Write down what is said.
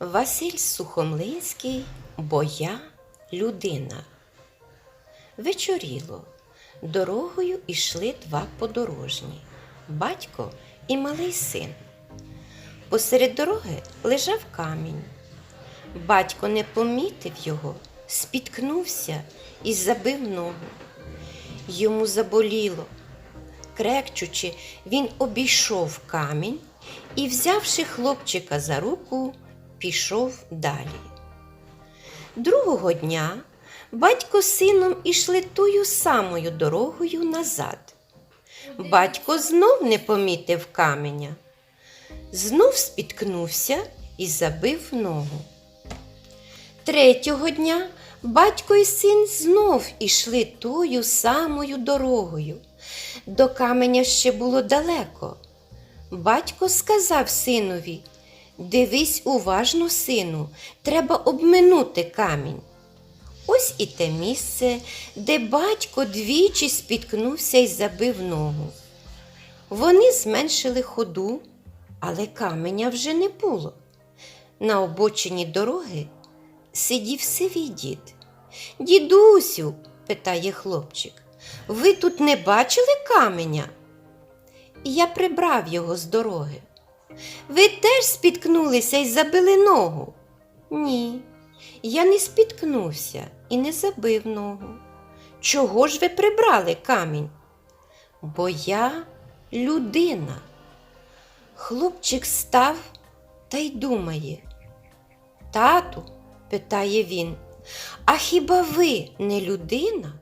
Василь Сухомлинський, бо я людина. Вечоріло. Дорогою ішли два подорожні батько і малий син. Посеред дороги лежав камінь. Батько не помітив його, спіткнувся і забив ногу. Йому заболіло. Крекчучи, він обійшов камінь і, взявши хлопчика за руку, пішов далі. Другого дня батько з сином ішли тою самою дорогою назад. Батько знов не помітив каменя, знов спіткнувся і забив ногу. Третього дня батько і син знов ішли тою самою дорогою. До каменя ще було далеко. Батько сказав синові Дивись уважно, сину, треба обминути камінь. Ось і те місце, де батько двічі спіткнувся і забив ногу. Вони зменшили ходу, але каменя вже не було. На обочині дороги сидів сивий дід. Дідусю, питає хлопчик, ви тут не бачили каменя? Я прибрав його з дороги. Ви теж спіткнулися і забили ногу? Ні, я не спіткнувся і не забив ногу. Чого ж ви прибрали камінь? Бо я людина. Хлопчик став та й думає. Тату, питає він, а хіба ви не людина?